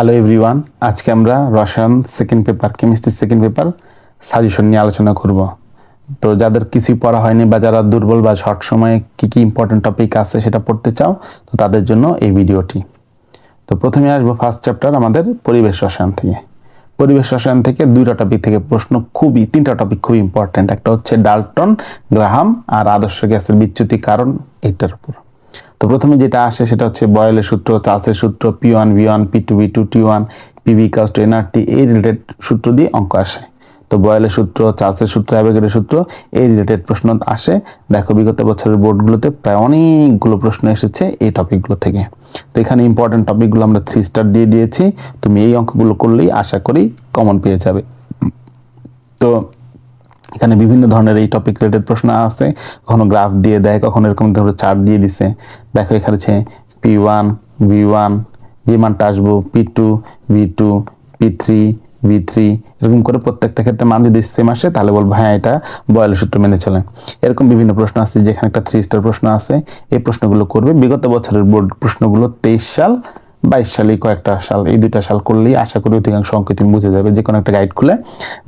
Hello everyone আজকে আমরা রসায়ন second paper chemistry second paper suggestion নিয়ে আলোচনা করব। তো যাদের কিছুই পড়া হয়নি বা যারা দুর্বল বা শর্ট সময়ে কী কী ইম্পর্টেন্ট টপিক আছে সেটা পড়তে চাও, তো তাদের জন্য এই ভিডিওটি। তো প্রথমে আসব ফার্স্ট চ্যাপ্টার আমাদের পরিবেশ রসায়ন থেকে। পরিবেশ রসায়ন থেকে দুইটা টপিক থেকে প্রশ্ন খুবই, তিনটা টপিক খুব ইম্পর্টেন্ট একটা হচ্ছে ডাল্টন, গ্রাহাম আর আদর্শ গ্যাসের বিচ্যুতি কারণ, এটার উপর। তো প্রথমে যেটা আসে সেটা হচ্ছে বয়েলের সূত্র চার্লসের সূত্র P one V one P two V two T one PV কাজ টু এনআরটি এই রিলেটেড সূত্র দিয়ে অঙ্ক আসে। তো বয়েলের সূত্র চার্লসের সূত্র অ্যাভেগেটের সূত্র, এই রিলেটেড প্রশ্ন আসে। দেখো বিগত বছরের বোর্ডগুলোতে প্রায় অনেকগুলো প্রশ্ন এসেছে এই টপিকগুলো থেকে। তো এখানে ইম্পর্টেন্ট টপিকগুলো আমরা থ্রি স্টার দিয়ে দিয়েছি। তুমি এই অঙ্কগুলো করলেই আশা করি কমন পেয়ে যাবে। তো এখানে বিভিন্ন ধরনের এই টপিক রিলেটেড প্রশ্ন আছে। কখনো গ্রাফ দিয়ে দেয়, কখনো এরকম ধরনের চার্ট দিয়ে দিছে। দেখো এখানে হচ্ছে পি ওয়ান ভি ওয়ান যে মানটা আসব P two V two P three V three এরকম করে প্রত্যেকটা ক্ষেত্রে মান যদি সেম আসে, তাহলে বলব হ্যাঁ এটা বয়েলের সূত্র মেনে চলে। এরকম বিভিন্ন প্রশ্ন আছে, যেখানে একটা থ্রি স্টার প্রশ্ন আছে। এই প্রশ্নগুলো করবে। বিগত বছরের বোর্ড প্রশ্নগুলো তেইশ সাল বাইশ সালে কয়েকটা সাল, এই দুইটা সাল করলেই আশা করি অধিকাংশ অঙ্ক তুমি বুঝে যাবে যে কোনো একটা গাইড খুলে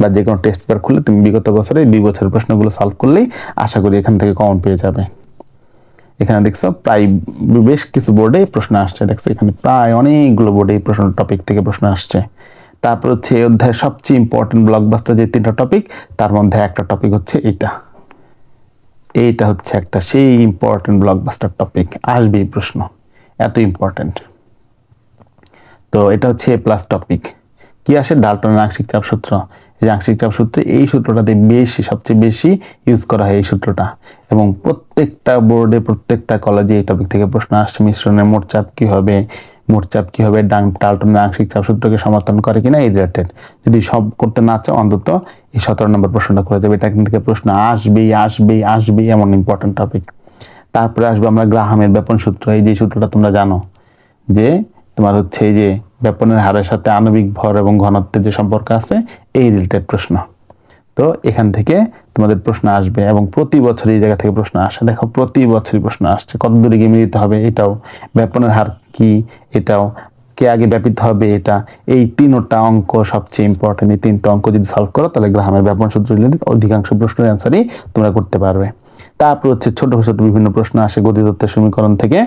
বা যে কোনো টেস্ট পেপার খুলে তুমি বিগত বছরে দুই বছরের প্রশ্নগুলো সলভ করলেই আশা করি এখান থেকে কমন পেয়ে যাবে। এখানে দেখছ প্রায় বেশ কিছু বোর্ডে প্রশ্ন আসছে, দেখছ এখানে প্রায় অনেকগুলো বোর্ডে এই প্রশ্ন টপিক থেকে প্রশ্ন আসছে। তারপর হচ্ছে এই অধ্যায়ের সবচেয়ে ইম্পর্টেন্ট ব্লকবাস্টার যে তিনটা টপিক তার মধ্যে একটা টপিক হচ্ছে এটা এইটা হচ্ছে একটা সেই ইম্পর্টেন্ট ব্লকবাস্টার টপিক আসবে এই প্রশ্ন, এত ইম্পর্টেন্ট তো এটা হচ্ছে এ প্লাস টপিক কি আসে? ডাল্টনের আংশিক চাপ সূত্র। এই আংশিক চাপ সূত্রে এই সূত্রটাতে বেশি, সবচেয়ে বেশি ইউজ করা হয় এই সূত্রটা। এবং প্রত্যেকটা বোর্ডে প্রত্যেকটা কলেজে এই টপিক থেকে প্রশ্ন আসছে, মিশ্রণের মোট চাপ কী হবে? মোট চাপ কী হবে? ডাং ডাল্টনের আংশিক চাপ সূত্রকে সমর্থন করে কিনা? এই রিলেটেড যদি সব করতে না চাও, অন্তত এই সতেরো নম্বর প্রশ্নটা করে যাবে। এটা এখান থেকে প্রশ্ন আসবেই আসবেই আসবেই এমন ইম্পর্টেন্ট টপিক তারপরে আসবে আমরা গ্রাহামের ব্যাপন সূত্র। এই যে সূত্রটা তোমরা জানো যে তোমার হচ্ছে এই যে ব্যাপনের হারের সাথে আণবিক ভর এবং ঘনত্বের যে সম্পর্ক আছে, এই রিলেটেড প্রশ্ন। তো এখান থেকে তোমাদের প্রশ্ন আসবে এবং প্রতি বছর এই জায়গা থেকে প্রশ্ন আসে। দেখো, প্রতি বছরই প্রশ্ন আসছে কত দূরে গিয়ে মিলিতে হবে এটাও, ব্যাপনের হার কি এটাও, কে আগে ব্যাপিত হবে এটা, এই তিনটা অঙ্ক সবচেয়ে ইম্পর্টেন্ট এই তিনটা অঙ্ক যদি সলভ করো, তাহলে গ্রামের ব্যাপন সূত্র রিলেটেড অধিকাংশ প্রশ্নের অ্যান্সারই তোমরা করতে পারবে। তারপর হচ্ছে ছোট ছোট বিভিন্ন প্রশ্ন আসে গতিতত্ত্বের সমীকরণ থেকে।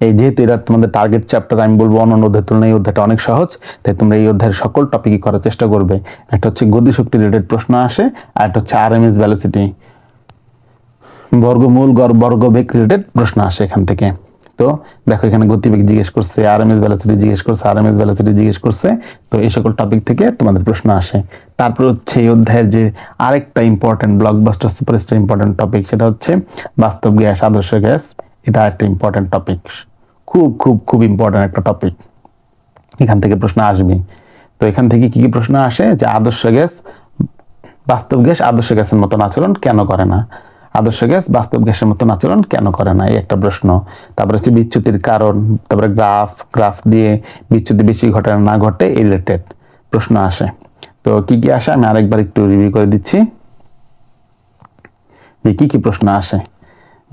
এই যেহেতু এটা তোমাদের টার্গেট চ্যাপ্টার আমি বলব অন্যান্য অধ্যায়ের তুলনায় এই অধ্যায়টা অনেক সহজ, তাই তোমরা এই অধ্যায়ের সকল টপিকই করার চেষ্টা করবে। একটা হচ্ছে গতিশক্তি রিলেটেড প্রশ্ন আসে, আর একটা হচ্ছে আর এম এস ভ্যালোসিটি বর্গমূল গড়, বর্গবেগ রিলেটেড প্রশ্ন আসে এখান থেকে। তো দেখো এখানে গতিবেগ জিজ্ঞেস করছে আর এম এস ভ্যালোসিটি জিজ্ঞেস করছে আর এম এস ভ্যালোসিটি জিজ্ঞেস করছে, তো এই সকল টপিক থেকে তোমাদের প্রশ্ন আসে। তারপর হচ্ছে এই অধ্যায়ের যে আরেকটা important blockbuster superstar important topic সেটা হচ্ছে বাস্তব গ্যাস, আদর্শ গ্যাস। এটা একটা ইম্পর্টেন্ট টপিক খুব খুব খুব ইম্পর্টেন্ট একটা টপিক এখান থেকে প্রশ্ন আসবে তো এখান থেকে কি কি প্রশ্ন আসে? যে আদর্শ গ্যাস, বাস্তব গ্যাস আদর্শ গ্যাসের মতন আচরণ কেন করে না? আদর্শ গ্যাস বাস্তব গ্যাসের মতন আচরণ কেন করে না? এই একটা প্রশ্ন। তারপরে হচ্ছে বিচ্যুতির কারণ, তারপরে গ্রাফ গ্রাফ দিয়ে বিচ্যুতি বেশি ঘটে না ঘটে, এই রিলেটেড প্রশ্ন আসে। তো কি কি আসে? আমি আরেকবার একটু রিভিউ করে দিচ্ছি। যে কি কি প্রশ্ন আসে?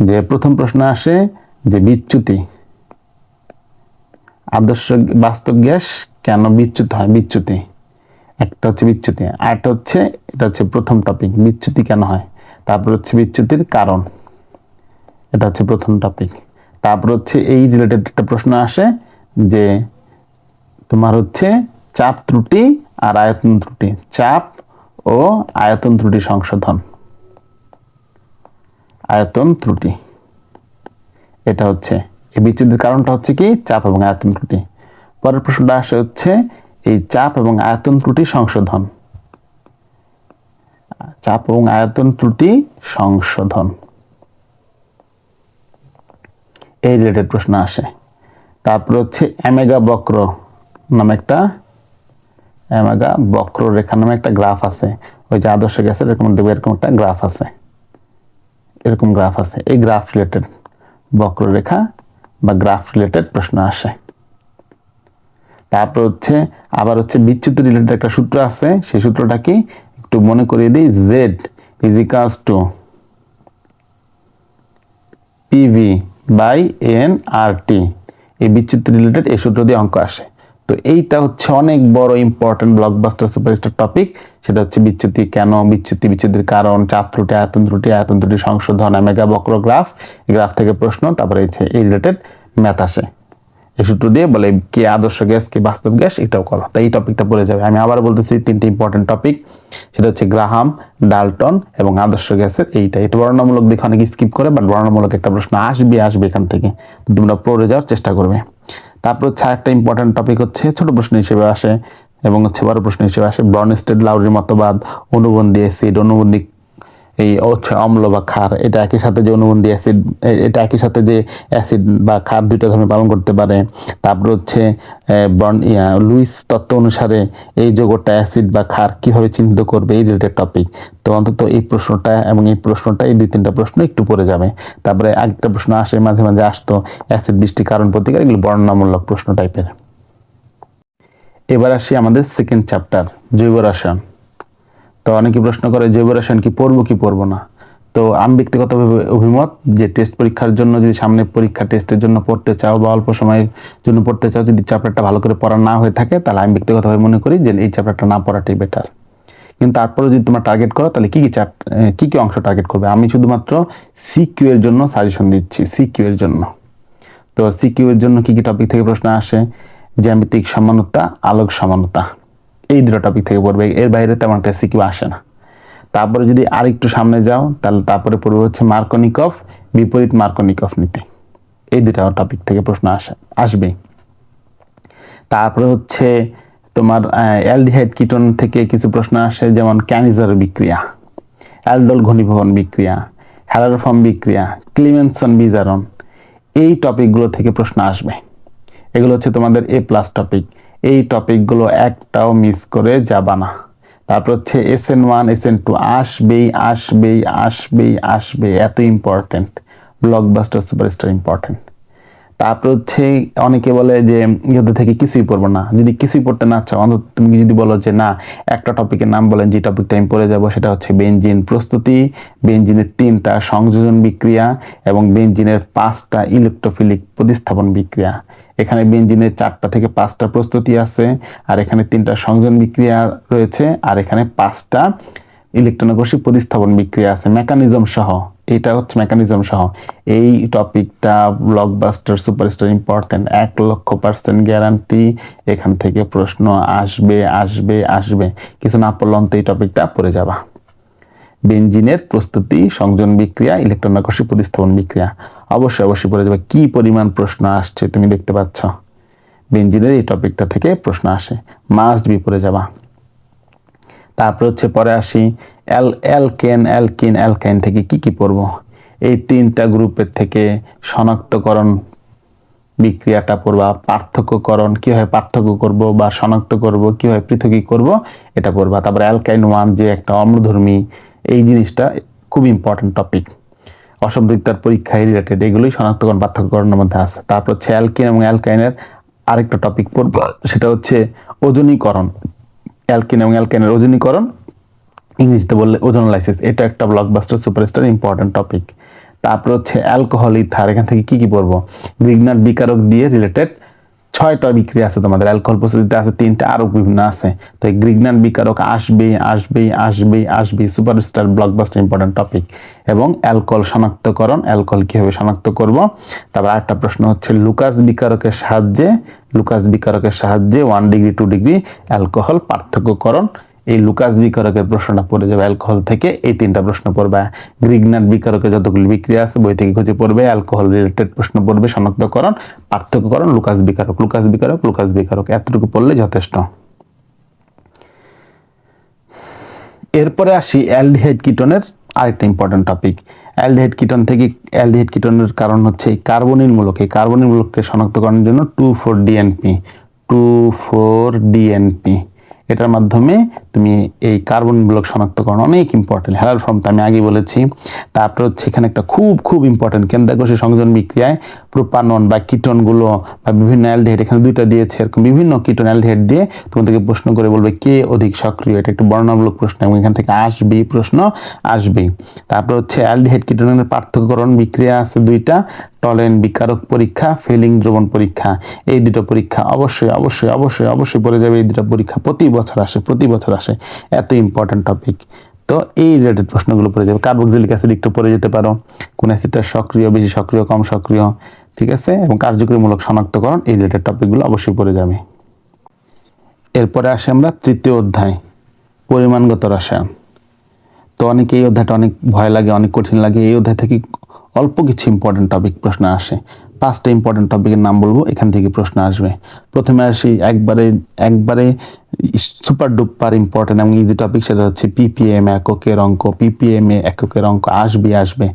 যে প্রথম প্রশ্ন আসে যে বিচ্যুতি। আদর্শ বাস্তব গ্যাস কেন বিচ্যুত হয়? বিচ্যুতি। একটা হচ্ছে বিচ্যুতি, আরেকটা হচ্ছে এটা হচ্ছে প্রথম টপিক বিচ্যুতি কেন হয়? তারপর হচ্ছে বিচ্যুতির কারণ, এটা হচ্ছে প্রথম টপিক তারপর হচ্ছে এই রিলেটেড একটা প্রশ্ন আসে যে তোমার হচ্ছে চাপ ত্রুটি আর আয়তন ত্রুটি, চাপ ও আয়তন ত্রুটি সংশোধন। আয়তন ত্রুটি। এটা হচ্ছে এই বিচ্যুতির কারণটা হচ্ছে কি? চাপ এবং আয়তন ত্রুটি। পরের প্রশ্নটা আসে হচ্ছে এই চাপ এবং আয়তন ত্রুটি সংশোধন। চাপ এবং আয়তন ত্রুটি সংশোধন। এই রিলেটেড প্রশ্ন আসে। তারপর হচ্ছে অ্যামেগা বক্র নামে একটা অ্যামেগা বক্র রেখা নামে একটা গ্রাফ আছে। ওই যে আদর্শ গ্যাসের এরকম দেখবে, এরকম একটা গ্রাফ আছে। এরকম গ্রাফ আছে। এই গ্রাফ রিলেটেড বক্ররেখা বা গ্রাফ রিলেটেড প্রশ্ন আসে। তারপর হচ্ছে, আবার হচ্ছে বিচ্যুতি রিলেটেড একটা সূত্র আছে। সেই সূত্রটা কি একটু মনে করিয়ে দিই। Z equals to PV by N R T এই বিচ্যুতি রিলেটেড এই সূত্র দিয়ে অঙ্ক আসে। তো এইটা হচ্ছে অনেক বড় ইম্পর্টেন্ট ব্লকবাস্টার সুপারস্টার টপিক সেটা হচ্ছে বিচ্যুতি, কেন বিচ্যুতি? বিচ্যুতির কারণ, চাপ ত্রুটি, আয়তন ত্রুটি আয়তন ত্রুটি সংশোধন মেগা বক্র গ্রাফ গ্রাফ থেকে প্রশ্ন, তারপরে এই রিলেটেড ম্যাথ আসে। সূত্র দিয়ে বলে, কে আদর্শ গ্যাস, কে বাস্তব গ্যাস, এটাও করো। তাই এই টপিকটা পড়ে যাবে। আমি আবার বলতেছি তিনটে ইম্পর্টেন্ট টপিক সেটা হচ্ছে গ্রাহাম, ডালটন এবং আদর্শ গ্যাসের এইটা। এটা বর্ণনামূলক দেখে অনেকে স্কিপ করে বাট বর্ণনামূলক একটা প্রশ্ন আসবে আসবে এখান থেকে। তোমরা পড়ে যাওয়ার চেষ্টা করবে। তারপর হচ্ছে আরেকটা ইম্পর্টেন্ট টপিক হচ্ছে, ছোট প্রশ্ন হিসেবে আসে এবং হচ্ছে বড় প্রশ্ন হিসেবে আসে, ব্রনস্টেড লাউরির মতবাদ, অনুবন্ধী অ্যাসিড অনুবন্ধী এই হচ্ছে অম্ল বা ক্ষার, এটা একই সাথে যে অনুবন্ধী অ্যাসিড এটা একই সাথে যে অ্যাসিড বা ক্ষার দুইটা ধর্মে পালন করতে পারে। তারপর হচ্ছে ইয়া, লুইস তত্ত্ব অনুসারে এই যৌগটা অ্যাসিড বা ক্ষার কীভাবে চিহ্নিত করবে, এই রিলেটেড টপিক তো অন্তত এই প্রশ্নটা এবং এই প্রশ্নটা এই দুই তিনটা প্রশ্ন একটু পড়ে যাবে। তারপরে আরেকটা প্রশ্ন আসে, মাঝে মাঝে আসতো অ্যাসিড বৃষ্টি, কারণ প্রতিকার, এগুলো বর্ণনামূলক প্রশ্ন টাইপের এবার আসি আমাদের সেকেন্ড চ্যাপ্টার জৈব রসায়ন। তো অনেকে প্রশ্ন করে জৈব রসায়ন কি পড়ব কি পড়ব না? তো আমি ব্যক্তিগতভাবে অভিমত যে টেস্ট পরীক্ষার জন্য যদি সামনে পরীক্ষা টেস্টের জন্য পড়তে চাও বা অল্প সময়ের জন্য পড়তে চাও, যদি চ্যাপ্টারটা ভালো করে পড়া না হয়ে থাকে, তাহলে আমি ব্যক্তিগতভাবে মনে করি যে এই চ্যাপ্টারটা না পড়াটাই বেটার কিন্তু তারপরে যদি তোমার টার্গেট করো, তাহলে কী কী চ্যাপ কী কী অংশ টার্গেট করবে? আমি শুধুমাত্র সিকিউ এর জন্য সাজেশন দিচ্ছি সিকিউ এর জন্য। তো সিকিউ এর জন্য কী কী টপিক থেকে প্রশ্ন আসে? জ্যামিতিক সমানতা, আলোক সমানতা। এই দুটো টপিক থেকে পড়বে। এর বাইরে তেমন একটা সিকিউ আসে না। তারপরে যদি আর একটু সামনে যাও, তাহলে তারপরে পড়বে হচ্ছে মার্কনিকফ, বিপরীত মার্কনিকফ নীতি। এই দুটা টপিক থেকে প্রশ্ন আসে আসবেই তারপরে হচ্ছে তোমার অ্যালডিহাইড কিটন থেকে কিছু প্রশ্ন আসে, যেমন ক্যানিজার বিক্রিয়া, অ্যালডল ঘনীভবন বিক্রিয়া, হ্যালারফর্ম বিক্রিয়া, ক্লিমেনসন বিজারণ, এই টপিকগুলো থেকে প্রশ্ন আসবে। এগুলো হচ্ছে তোমাদের এ প্লাস টপিক এই টপিকগুলো একটাও মিস করে যাবা না। তারপর হচ্ছে S N one S N two আসবেই আসবেই আসবেই আসবে এত ইম্পর্টেন্ট ব্লকবাস্টার সুপারস্টার ইম্পর্টেন্ট তারপর হচ্ছে অনেকে বলে যে ইহতে থেকে কিছুই পড়ব না। যদি কিছুই পড়তে না চাও, অন্তত তুমি যদি বলো যে না, একটা টপিকের নাম বলেন, যে টপিকটা আমি পড়ে যাব, সেটা হচ্ছে বেঞ্জিন প্রস্তুতি। বেঞ্জিনের তিনটা সংযোজন বিক্রিয়া এবং বেঞ্জিনের পাঁচটা ইলেকট্রোফিলিক প্রতিস্থাপন বিক্রিয়া। এখানে বেঞ্জিনের চারটা থেকে পাঁচটা প্রস্তুতি আছে, আর এখানে তিনটা সংযোজন বিক্রিয়া রয়েছে, আর এখানে পাঁচটা ইলেকট্রনকোষী প্রতিস্থাপন বিক্রিয়া আছে, মেকানিজম সহ। এটা হচ্ছে মেকানিজম সহ। এই টপিকটা ব্লকবাস্টার সুপারস্টার ইম্পর্টেন্ট এক লক্ষ পার্সেন্ট গ্যারান্টি এখান থেকে প্রশ্ন আসবে আসবে আসবে। কিছু না পড়লে অন্ত এই টপিকটা পড়ে যাবা। বেঞ্জিনের প্রস্তুতি, সংযোজন বিক্রিয়া ইলেকট্রন আকর্ষী প্রতিস্থাপন বিক্রিয়া। অবশ্যই অবশ্যই পড়ে যাবে। কি পরিমাণ প্রশ্ন আসছে তুমি দেখতে পাচ্ছ? বেঞ্জিনের এই টপিকটা থেকে প্রশ্ন আসে। মাস্ট বি পড়ে যাবা। তারপর হচ্ছে পরে আসি। অ্যাল অ্যালকেন অ্যালকিন অ্যালকাইন থেকে কি কি পড়ব? এই তিনটা গ্রুপের থেকে শনাক্তকরণ বিক্রিয়াটা পড়বা পার্থক্যকরণ, কীভাবে পার্থক্য করব বা শনাক্ত করব, কীভাবে পৃথকী করব, এটা পড়বা। তারপরে অ্যালকাইন ওয়ান যে একটা অম্লধর্মী, এই জিনিসটা খুব ইম্পর্টেন্ট টপিক অসম্পৃক্তার পরীক্ষায় রিলেটেড এগুলোই শনাক্তকরণ, পার্থক্যকরণের মধ্যে আছে। তারপর হচ্ছে অ্যালকিন এবং অ্যালকাইনের আরেকটা টপিক পড়ব, সেটা হচ্ছে ওজনীকরণ। অ্যালকিন এবং অ্যালকাইনের ওজনীকরণ ইংরেজিতে বললে ওজোনালাইসিস, এটা একটা ব্লকবাস্টার সুপারস্টার ইম্পর্টেন্ট টপিক তারপর হচ্ছে অ্যালকোহল ইথার এখান থেকে কি কি পড়ব? গ্রিগনার বিকারক দিয়ে রিলেটেড ছয়টা বিক্রিয়া আছে তোমাদের অ্যালকোহল প্রস্তুতিতে আছে তিনটা, আরও বিভিন্ন আছে। তো এই গ্রিগনার বিকারক আসবেই আসবেই আসবেই আসবেই সুপারস্টার ব্লকবাস্টার ইম্পর্টেন্ট টপিক এবং অ্যালকোহল শনাক্তকরণ অ্যালকোহল কীভাবে শনাক্ত করব? তারপর আরেকটা প্রশ্ন হচ্ছে লুকাস বিকারকের সাহায্যে লুকাস বিকারকের সাহায্যে one degree two degree alcohol পার্থক্যকরণ এই লুকাস বিকারকের প্রশ্নটা পড়ে যাবে, অ্যালকোহল থেকে এই তিনটা প্রশ্ন পড়বে। গ্রিগনার বিকারকের যতগুলি বিক্রিয়া আছে, বই থেকে খুঁজে পড়বে, অ্যালকোহল রিলেটেড প্রশ্ন পড়বে, শনাক্তকরণ, পার্থক্যকরণ, লুকাস বিকারক লুকাস বিকারক লুকাস বিকারক, এতটুকু পড়লে যথেষ্ট। এরপরে আসি অ্যালডিহাইড কিটনের আরেকটা ইম্পর্টেন্ট টপিক অ্যালডিহাইড কিটন থেকে, অ্যালডিহাইড কিটনের কারণ হচ্ছে এই কার্বনিল মূলক। এই কার্বনিল মূলককে শনাক্তকরণের জন্য two four DNP two four DNP এটার মাধ্যমে তুমি এই কার্বন ব্লক শনাক্তকরণ অনেক ইম্পর্টেন্ট হেলার ফর্ম তো আমি আগে বলেছি। তারপরে হচ্ছে এখানে একটা খুব খুব ইম্পর্টেন্ট কেন্দ্রাকোষী সংযোজন বিক্রিয়ায় প্রোপানন বা কিটনগুলো বা বিভিন্ন অ্যালডিহাইড, এখানে দুইটা দিয়েছে, এরকম বিভিন্ন কিটন অ্যালডিহাইড দিয়ে তোমাদেরকে প্রশ্ন করে বলবে কে অধিক সক্রিয়। এটা একটু বর্ণনামূলক প্রশ্ন এবং এখান থেকে আসবেই, প্রশ্ন আসবেই। তারপর হচ্ছে অ্যালডিহাইড কিটনের পার্থক্যকরণ বিক্রিয়া আছে দুইটা, টলেন বিকারক পরীক্ষা, ফেলিং দ্রবণ পরীক্ষা। এই দুটো পরীক্ষা অবশ্যই অবশ্যই অবশ্যই অবশ্যই পড়ে যাবে। এই দুটো পরীক্ষা প্রতি বছর আসে, প্রতি বছর আসে। এত ইম্পর্ট্যান্ট টপিক তো এই রিলেটেড প্রশ্নগুলো পড়ে যাবে। কার্বক্সিলিক অ্যাসিড একটু পড়ে যেতে পারো। কোন অ্যাসিডটা সক্রিয়, বেশি সক্রিয়, কম সক্রিয়, ঠিক আছে? এবং কার্যকরীমূলক শনাক্তকরণ, এই রিলেটেড টপিকগুলো অবশ্যই পড়ে যাবে। এরপরে আসে আমরা তৃতীয় অধ্যায়, পরিমাণগত রসায়ন। তো অনেকে এই অধ্যায়টা অনেক ভয় লাগে, অনেক কঠিন লাগে। এই অধ্যায় থেকে অল্প কিছু ইম্পর্টেন্ট টপিক প্রশ্ন আসে। পাঁচটা ইম্পর্টেন্ট টপিকের নাম বলব, এখান থেকে প্রশ্ন আসবে। প্রথমে আসি, একবারে একবারে সুপার ডুপার ইম্পর্টেন্ট এবং ইজি টপিক সেটা হচ্ছে পিপিএম এককের অঙ্ক। পিপিএম এ এককের অঙ্ক আসবে আসবে।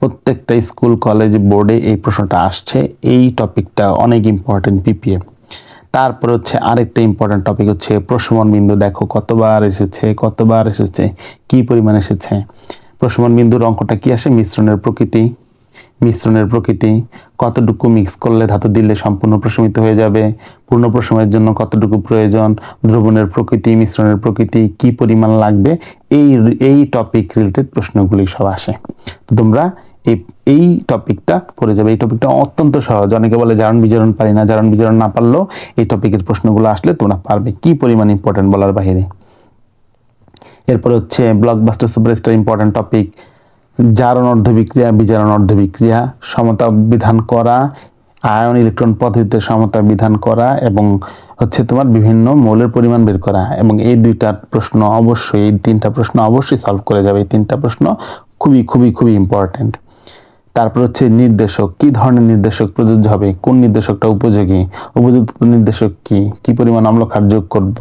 প্রত্যেকটা স্কুল কলেজ বোর্ডে এই প্রশ্নটা আসছে। এই টপিকটা অনেক ইম্পর্টেন্ট পিপিএম তারপর হচ্ছে আরেকটা ইম্পর্টেন্ট টপিক হচ্ছে প্রশমন বিন্দু দেখো কতবার এসেছে কতবার এসেছে, কি পরিমাণ এসেছে? প্রশমন বিন্দুর অঙ্কটা কি আসে? মিশ্রণের প্রকৃতি। মিশ্রণের প্রকৃতি কতটুকু মিক্স করলে ধাতু দিলে সম্পূর্ণ প্রশমিত হয়ে যাবে? পূর্ণ প্রশমের জন্য কতটুকু প্রয়োজন? দ্রবণের প্রকৃতি, মিশ্রণের প্রকৃতি কি পরিমাণ লাগবে? এই এই টপিক রিলেটেড প্রশ্নগুলি সব আসে। তো তোমরা এই এই টপিকটা পড়ে যাবে। এই টপিকটা অত্যন্ত সহজ। অনেকে বলে জারণ বিজারণ পারি না। জারণ বিজারণ না পারলেও এই টপিকের প্রশ্নগুলো আসলে তোমরা পারবে। কি পরিমাণ ইম্পর্টেন্ট বলার বাহিরে? এরপর হচ্ছে ব্লকবাস্টার সুপারস্টার ইম্পর্টেন্ট টপিক জারণ অর্ধবিক্রিয়া বিজারণ অর্ধবিক্রিয়া সমতা বিধান করা, আয়ন ইলেকট্রন পদ্ধতিতে সমতা বিধান করা এবং হচ্ছে তোমার বিভিন্ন মৌলের পরিমাণ বের করা এবং এই দুইটা প্রশ্ন অবশ্যই, এই তিনটা প্রশ্ন অবশ্যই সলভ করে যাবে। এই তিনটা প্রশ্ন খুবই খুবই খুবই ইম্পর্টেন্ট তারপর হচ্ছে নির্দেশক, কি ধরনের নির্দেশক প্রযোজ্য হবে? কোন নির্দেশকটা উপযোগী? উপযুক্ত নির্দেশক কি? কি পরিমাণ অম্লক্ষার যোগ করব?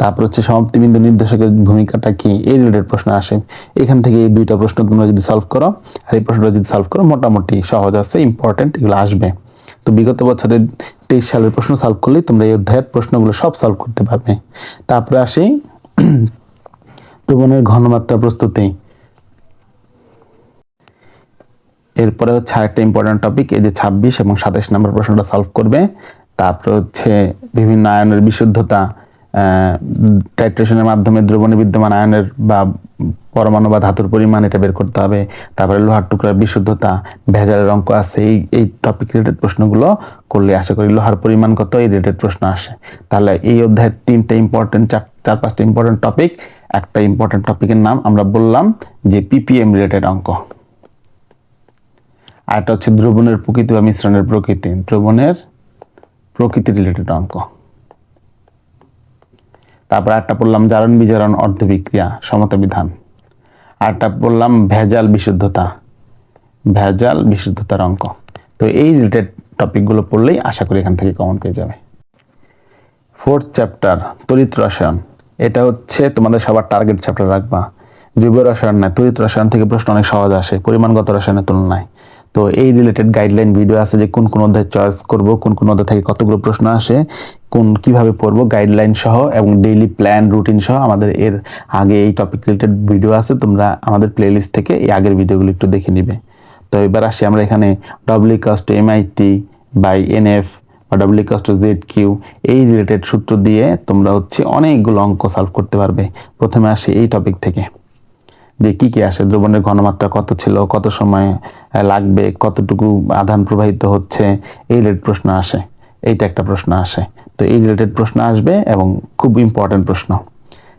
তারপর হচ্ছে সমাপ্তিবিন্দু নির্দেশকের ভূমিকাটা কি? এই রিলেটেড প্রশ্ন আসে। এখান থেকে এই দুইটা প্রশ্ন তোমরা যদি সলভ করো, আর এই প্রশ্নটা যদি সলভ করো, মোটামুটি সহজ আছে ইম্পর্টেন্ট এগুলো আসবে। তো বিগত বছরের তেইশ সালের প্রশ্ন সলভ করলেই তোমরা এই অধ্যায়ের প্রশ্নগুলো সব সলভ করতে পারবে। তারপরে আসি, প্রবণের ঘনমাত্রা প্রস্তুতি। এরপরে হচ্ছে আরেকটা ইম্পর্টেন্ট টপিক এই যে ছাব্বিশ এবং সাতাশ নম্বর প্রশ্নটা সলভ করবে। তারপরে হচ্ছে বিভিন্ন আয়নের বিশুদ্ধতা। টাইট্রেশনের মাধ্যমে দ্রবণে বিদ্যমান আয়নের বা পরমাণু বা ধাতুর পরিমাণ এটা বের করতে হবে। তারপরে লোহার টুকরার বিশুদ্ধতা, ভেজালের অঙ্ক আছে। এই এই টপিক রিলেটেড প্রশ্নগুলো করলে আশা করি লোহার পরিমাণ কত এই রিলেটেড প্রশ্ন আসে। তাহলে এই অধ্যায়ের তিনটা ইম্পর্টেন্ট চার চার, পাঁচটা ইম্পর্টেন্ট টপিক একটা ইম্পর্টেন্ট টপিকের নাম আমরা বললাম যে পিপিএম রিলেটেড অঙ্ক। আর আরেকটা হচ্ছে দ্রবণের প্রকৃতি বা মিশ্রণের প্রকৃতি। দ্রবণের প্রকৃতি রিলেটেড অঙ্ক। তারপর একটা পড়লাম জারণ বিজারণ অর্ধবিক্রিয়া সমতা বিধান। আরটা পড়লাম ভেজাল বিশুদ্ধতা, ভেজাল বিশুদ্ধতার অঙ্ক। তো এই রিলেটেড টপিকগুলো পড়লেই আশা করি এখান থেকে কমন পেয়ে যাবে। ফোর্থ চ্যাপ্টার তরিত রসায়ন। এটা হচ্ছে তোমাদের সবার টার্গেট চ্যাপ্টার রাখবা। জৈব রসায়ন নয় তরিত রসায়ন থেকে প্রশ্ন অনেক সহজ আসে, পরিমাণগত রসায়নের তুলনায়। তো এই রিলেটেড গাইডলাইন ভিডিও আছে যে কোন কোন অধ্যায় চয়েস করব, কোন কোন অধ্যায় থেকে কতগুলো প্রশ্ন আসে কোন কীভাবে পড়ব গাইডলাইন সহ এবং ডেইলি প্ল্যান রুটিন সহ আমাদের এর আগে এই টপিক রিলেটেড ভিডিও আছে, তোমরা আমাদের প্লেলিস্ট থেকে এই আগের ভিডিওগুলো একটু দেখে নিবে। তো এবার আসি আমরা এখানে W cast MIT by NF বা ডব্লিউ কাস্ট জেড কিউ এই রিলেটেড সূত্র দিয়ে তোমরা হচ্ছে অনেকগুলো অঙ্ক সলভ করতে পারবে। প্রথমে আসি এই টপিক থেকে। যে কী কী আসে, দ্রবণের ঘনমাত্রা কত ছিল, কত সময় লাগবে, কতটুকু আধান প্রবাহিত হচ্ছে, এই রিলেটেড প্রশ্ন আসে। এইটা একটা প্রশ্ন আসে। তো এই রিলেটেড প্রশ্ন আসবে এবং খুব ইম্পর্টেন্ট প্রশ্ন।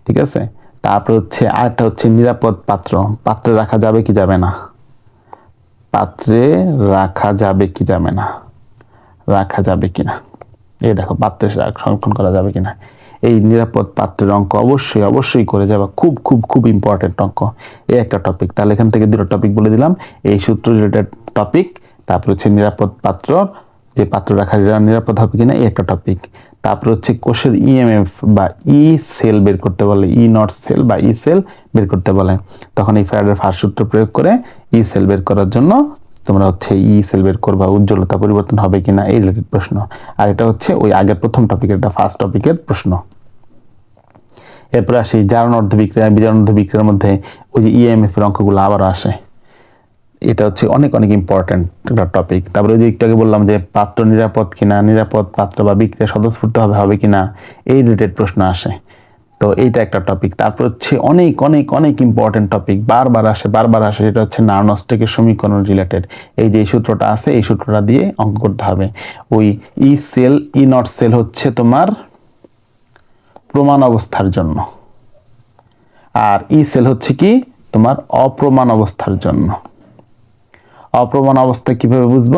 ঠিক আছে? তারপর হচ্ছে আরেকটা হচ্ছে নিরাপদ পাত্র। পাত্রে রাখা যাবে কি যাবে না? পাত্রে রাখা যাবে কি যাবে না? রাখা যাবে কি না? এই দেখো, পাত্রে সংরক্ষণ করা যাবে কিনা এই নিরাপদ পাত্রের অঙ্ক অবশ্যই অবশ্যই করে যাবা। খুব খুব খুব ইম্পর্টেন্ট অঙ্ক। এই একটা টপিক তাহলে এখান থেকে দুটো টপিক বলে দিলাম। এই সূত্র রিলেটেড টপিক তারপর হচ্ছে নিরাপদ পাত্র যে পাত্র রাখা নিরাপদ হবে কিনা, এই একটা টপিক তারপর হচ্ছে কোষের ইএমএফ বা ই সেল বের করতে বলে ই নট সেল বা ই সেল বের করতে বলে। তখন এই ফ্যারাডের ফার্স্ট সূত্র প্রয়োগ করে ই সেল বের করার জন্য তোমরা হচ্ছে ই সেল বের করবা, উজ্জ্বলতা পরিবর্তন হবে কিনা, এই রিলেটেড প্রশ্ন। আর এটা হচ্ছে ওই আগের প্রথম টপিকের এটা ফার্স্ট টপিকের প্রশ্ন। এরপর আসি জারণ অর্ধ বিক্রিয়া বিজারণ অর্ধ বিক্রিয়ার মধ্যে ওই যে ইএমএফ এর অঙ্কগুলো আবারও আসে। এটা হচ্ছে অনেক অনেক ইম্পর্ট্যান্ট একটা টপিক তারপরে যে একটু আগে বললাম যে পাত্র নিরাপদ কিনা, নিরাপদ পাত্র বা বিক্রিয়া স্বতঃস্ফূর্ত হবে হবে কিনা, এই রিলেটেড প্রশ্ন আসে। তো এইটা একটা টপিক তারপর হচ্ছে অনেক অনেক অনেক ইম্পর্টেন্ট টপিক বারবার আসে বারবার আসে, সেটা হচ্ছে নার্নস্টেকের সমীকরণ রিলেটেড এই যে সূত্রটা আছে, এই সূত্রটা দিয়ে অঙ্ক করতে হবে। ওই E cell E naught cell হচ্ছে তোমার প্রমাণ অবস্থার জন্য। আর ই সেল হচ্ছে কি? তোমার অপ্রমাণ অবস্থার জন্য। অপ্রমাণ অবস্থা কীভাবে বুঝব?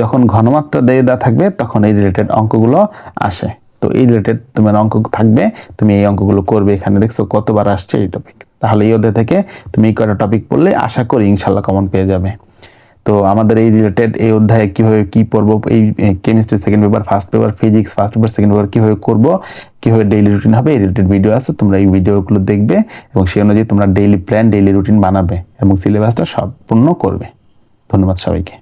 যখন ঘনমাত্রা দিয়ে দেওয়া থাকবে, তখন এই রিলেটেড অঙ্কগুলো আসে। তো এই রিলেটেড তোমার অঙ্ক থাকবে, তুমি এই অঙ্কগুলো করবে এখানে, দেখছ? কতবার আসছে এই টপিক তাহলে এই অধ্যায় থেকে তুমি এই কয়টা টপিক পড়লে আশা করি ইনশাল্লাহ কমন পেয়ে যাবে। তো আমাদের এই রিলেটেড এই অধ্যায়ে কীভাবে কী পড়ব, এই chemistry second paper first paper physics first paper second paper কীভাবে করব, কীভাবে ডেইলি রুটিন হবে, এই রিলেটেড ভিডিও আছে, তোমরা এই ভিডিওগুলো দেখবে এবং সেই অনুযায়ী তোমরা ডেইলি প্ল্যান ডেইলি রুটিন বানাবে এবং সিলেবাসটা সম্পূর্ণ করবে। ধন্যবাদ সবাইকে।